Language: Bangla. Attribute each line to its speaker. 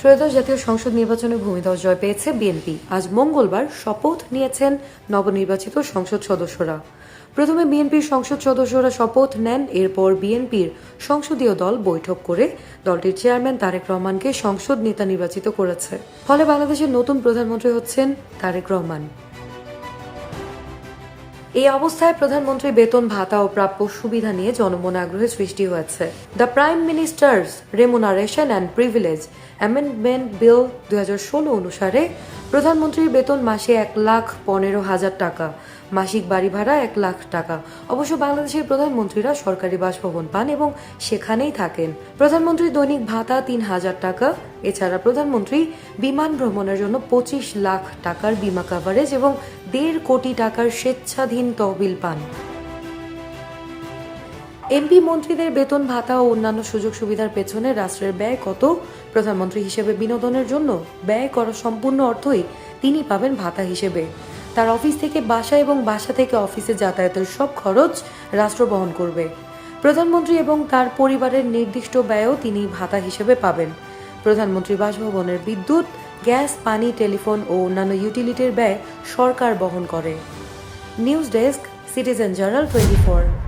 Speaker 1: ত্রয়োদশ জাতীয় সংসদ নির্বাচনে ভূমিধস জয় পেয়েছে বিএনপি। আজ মঙ্গলবার শপথ নিয়েছেন নবনির্বাচিত সংসদ সদস্যরা। প্রথমে বিএনপির সংসদ সদস্যরা শপথ নেন, এরপর বিএনপির সংসদীয় দল বৈঠক করে দলটির চেয়ারম্যান তারেক রহমানকে সংসদ নেতা নির্বাচিত করেছে। ফলে বাংলাদেশের নতুন প্রধানমন্ত্রী হচ্ছেন তারেক রহমান। এই অবস্থায় প্রধানমন্ত্রী বেতন ভাতা ও প্রাপ্য সুবিধা নিয়ে জনমনে আগ্রহের সৃষ্টি হয়েছে। The prime minister's remuneration and privilege amendment bill দুই হাজার ষোলো অনুসারে প্রধানমন্ত্রীর বেতন মাসে এক লাখ পনেরো হাজার টাকা। মাসিক বাড়ি ভাড়া এক লাখ টাকা। অবশ্য বাংলাদেশের প্রধানমন্ত্রীরা সরকারি বাসভবন পান এবং সেখানেই থাকেন। প্রধানমন্ত্রী দৈনিক ভাতা তিন হাজার টাকা। এছাড়া প্রধানমন্ত্রী বিমান ভ্রমণের জন্য পঁচিশ লাখ টাকার বিমা কাভারেজ এবং দেড় কোটি টাকার স্বেচ্ছাধীন তহবিল পান। এমপি মন্ত্রীদের বেতন ভাতা ও অন্যান্য সুযোগ সুবিধার পেছনে রাষ্ট্রের ব্যয় কত? প্রধানমন্ত্রী হিসেবে বিনোদনের জন্য ব্যয় করা সম্পূর্ণ অর্থই তিনি পাবেন ভাতা হিসেবে। তার অফিস থেকে বাসা এবং বাসা থেকে অফিসে যাতায়াতের সব খরচ রাষ্ট্র বহন করবে। প্রধানমন্ত্রী এবং তার পরিবারের নির্দিষ্ট ব্যয়ও তিনি ভাতা হিসেবে পাবেন। প্রধানমন্ত্রী বাসভবনের বিদ্যুৎ, গ্যাস, পানি, টেলিফোন ও অন্যান্য ইউটিলিটির ব্যয় সরকার বহন করে। News desk, citizen journal twenty four.